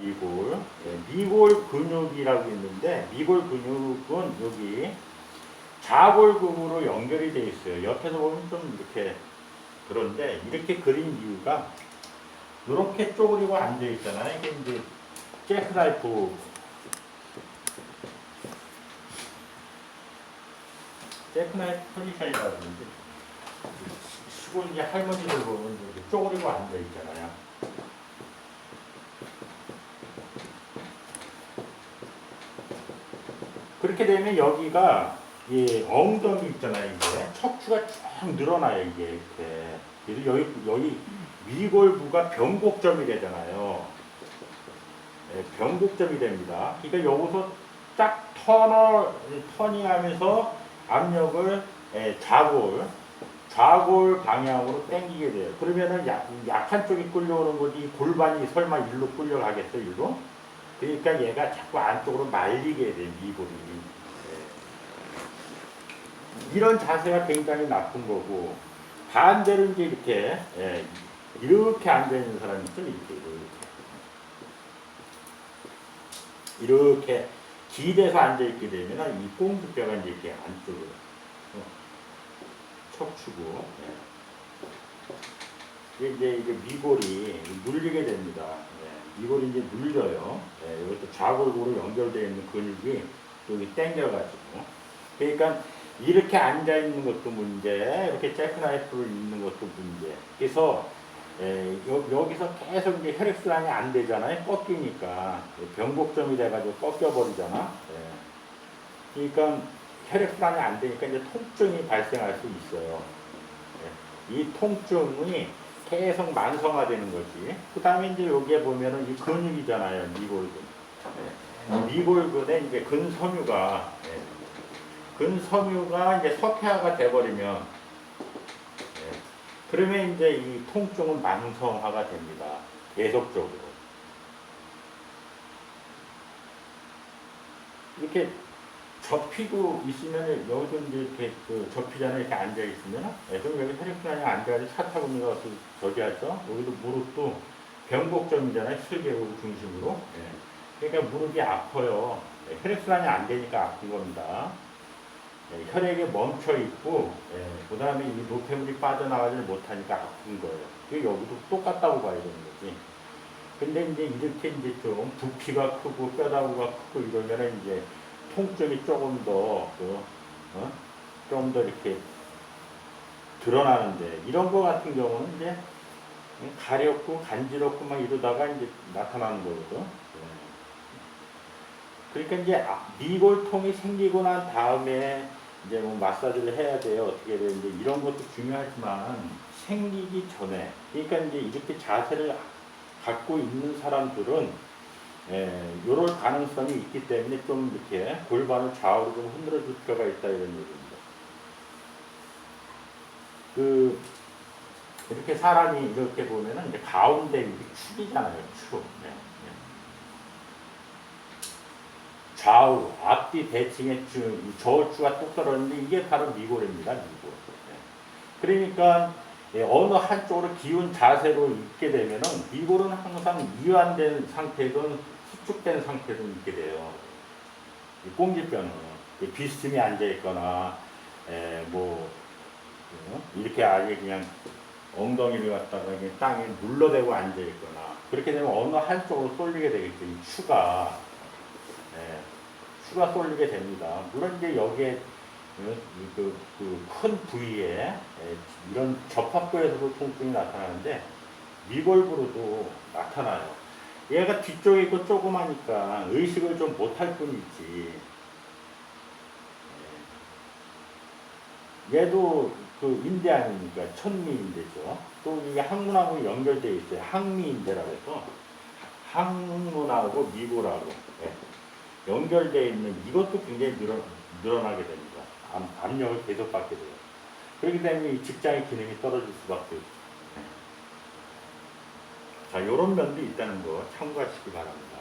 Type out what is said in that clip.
미골, 예, 미골 근육이라고 있는데 미골 근육은 여기 좌골근으로 연결이 되어 있어요. 옆에서 보면 좀 이렇게 그런데 이렇게 그린 이유가 이렇게 쪼그리고 앉아 있잖아요. 이게 이제 잭라이프 잭라이프 포지션이라고 그러는데 시골 이제 할머니들 보면 이렇게 쪼그리고 앉아 있잖아요. 그렇게 되면 여기가 이 엉덩이 있잖아요, 이게 척추가 쭉 늘어나요, 이게 이렇게. 그래서 여기 여기 위골부가 변곡점이 되잖아요. 예, 변곡점이 됩니다. 그러니까 여기서 딱 턴을 터닝하면서 압력을 예, 좌골 좌골 방향으로 당기게 돼요. 그러면은 약, 약한 쪽이 끌려오는 거지 이 골반이 설마 일로 끌려가겠어, 일로? 그러니까 얘가 자꾸 안쪽으로 말리게 돼, 미골이. 예. 이런 자세가 굉장히 나쁜 거고, 반대로 이제 이렇게, 예, 이렇게 앉아 있는 사람이 있죠, 이렇게, 이렇게. 이렇게 기대서 앉아 있게 되면 이 꽁두뼈가 이제 이렇게 안쪽으로, 어, 척추고, 예. 이제 이게 미골이 눌리게 됩니다. 예, 미골이 이제 눌려요. 예, 이것도 좌골고로 연결되어 있는 근육이 여기 당겨가지고. 그러니까 이렇게 앉아 있는 것도 문제, 이렇게 잭나이프를 입는 것도 문제. 그래서 예, 여, 여기서 계속 이제 혈액순환이 안 되잖아요. 꺾이니까 변곡점이 돼가지고 꺾여버리잖아. 예. 그러니까 혈액순환이 안 되니까 이제 통증이 발생할 수 있어요. 예. 이 통증이 계속 만성화되는 거지. 그 다음에 이제 여기에 보면은 이 근육이잖아요. 미골근. 예. 미골근에 이제 근섬유가, 예. 근섬유가 이제 석회화가 돼버리면, 예. 그러면 이제 이 통증은 만성화가 됩니다. 계속적으로. 이렇게 접히고 있으면 여기서 이제 이렇게 그 접히잖아요. 이렇게 앉아 있으면. 예, 그럼 여기 혈액순환이 안 돼가지고 차 타고 내가서 저기 하죠. 여기도 무릎도 변곡점이잖아요. 슬개골 중심으로. 예. 그러니까 무릎이 아파요. 예, 혈액순환이 안 되니까 아픈 겁니다. 예, 혈액이 멈춰 있고, 예, 그 다음에 이 노폐물이 빠져나가지를 못하니까 아픈 거예요. 그 여기도 똑같다고 봐야 되는 거지. 근데 이제 이렇게 이제 좀 부피가 크고 뼈다구가 크고 이러면은 이제 통증이 조금 더, 그, 어? 이렇게 드러나는데, 이런 거 같은 경우는 이제 가렵고 간지럽고 막 이러다가 이제 나타나는 거거든. 예. 그러니까 이제 아- 미골통이 생기고 난 다음에 이제 뭐 마사지를 해야 돼요. 어떻게 되는지 이런 것도 중요하지만 생기기 전에, 그러니까 이제 이렇게 자세를 갖고 있는 사람들은 예, 요럴 가능성이 있기 때문에 좀 이렇게 골반을 좌우로 좀 흔들어 줄 필요가 있다 이런 얘기입니다. 그 이렇게 사람이 이렇게 보면은 이제 가운데 이게 축이잖아요, 축. 네, 네. 좌우 앞뒤 대칭의 저울추가 뚝 떨어졌는데 이게 바로 미골입니다, 미골. 네. 그러니까 예, 어느 한쪽으로 기운 자세로 있게 되면은 미골은 항상 이완된 상태든 수축된 상태든 있게 돼요. 이 꽁지뼈는 이 비스듬히 앉아 있거나 에, 뭐 어? 이렇게 아예 그냥 엉덩이를 갖다가 땅에 눌러대고 앉아 있거나 그렇게 되면 어느 한쪽으로 쏠리게 되겠죠. 이 추가 예, 추가 쏠리게 됩니다. 물론 이제 여기에 그큰 부위에 예, 이런 접합부에서도 통증이 나타나는데 미골부로도 나타나요. 얘가 뒤쪽에 있고 조그마니까 의식을 좀 못할 뿐이지. 예. 얘도 그 인대 아닙니까? 천미인대죠. 또 이게 항문하고 연결되어 있어요. 항미인대라고 해서 항문하고 미골하고 예. 연결되어 있는 이것도 굉장히 늘어, 늘어나게 됩니다. 압, 압력을 계속 받게 돼요. 그렇기 때문에 이 직장의 기능이 떨어질 수밖에 없어요. 자, 요런 면도 있다는 거 참고하시기 바랍니다.